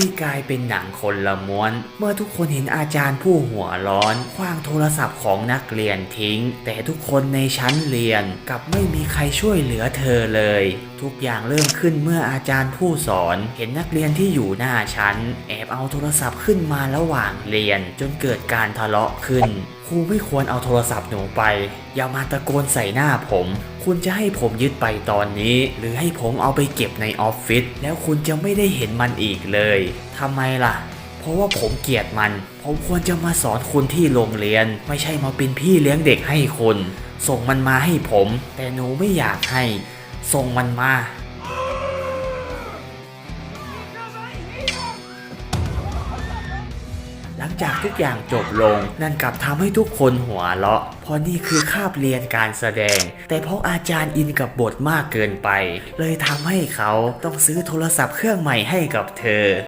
รี่กลายเป็นหนังคนละม้วน เมื่อทุกคนเห็นอาจารย์ผู้หัวร้อนคว้างโทรศัพท์ของนักเรียนทิ้ง แต่ทุกคนในชั้นเรียนกลับไม่มีใครช่วยเหลือเธอเลย ทุกอย่างเริ่มขึ้นเมื่ออาจารย์ผู้สอน เห็นนักเรียนที่อยู่หน้าชั้น แอบเอาโทรศัพท์ขึ้นมาระหว่างเรียน จนเกิดการทะเลาะขึ้นครูไม่ควรเอาโทรศัพท์หนูไป อย่ามาตะโกนใส่หน้าผมคุณจะให้ผมยึดไปตอนนี้ หรือให้ผมเอาไปเก็บในออฟฟิศแล้วคุณจะไม่ได้เห็นมันอีกเลยทำไมล่ะ เพราะว่าผมเกลียดมัน ผมควรจะมาสอนคุณที่โรงเรียน ไม่ใช่มาเป็นพี่เลี้ยงเด็กให้คุณ ส่งมันมาให้ผม แต่หนูไม่อยากให้ ส่งมันมา หลังจากทุกอย่างจบลง นั่นกลับทำให้ทุกคนหัวเราะ เพราะนี่คือคาบเรียนการแสดง แต่เพราะอาจารย์อินกับบทมากเกินไป เลยทำให้เขาต้องซื้อโทรศัพท์เครื่องใหม่ให้กับเธอ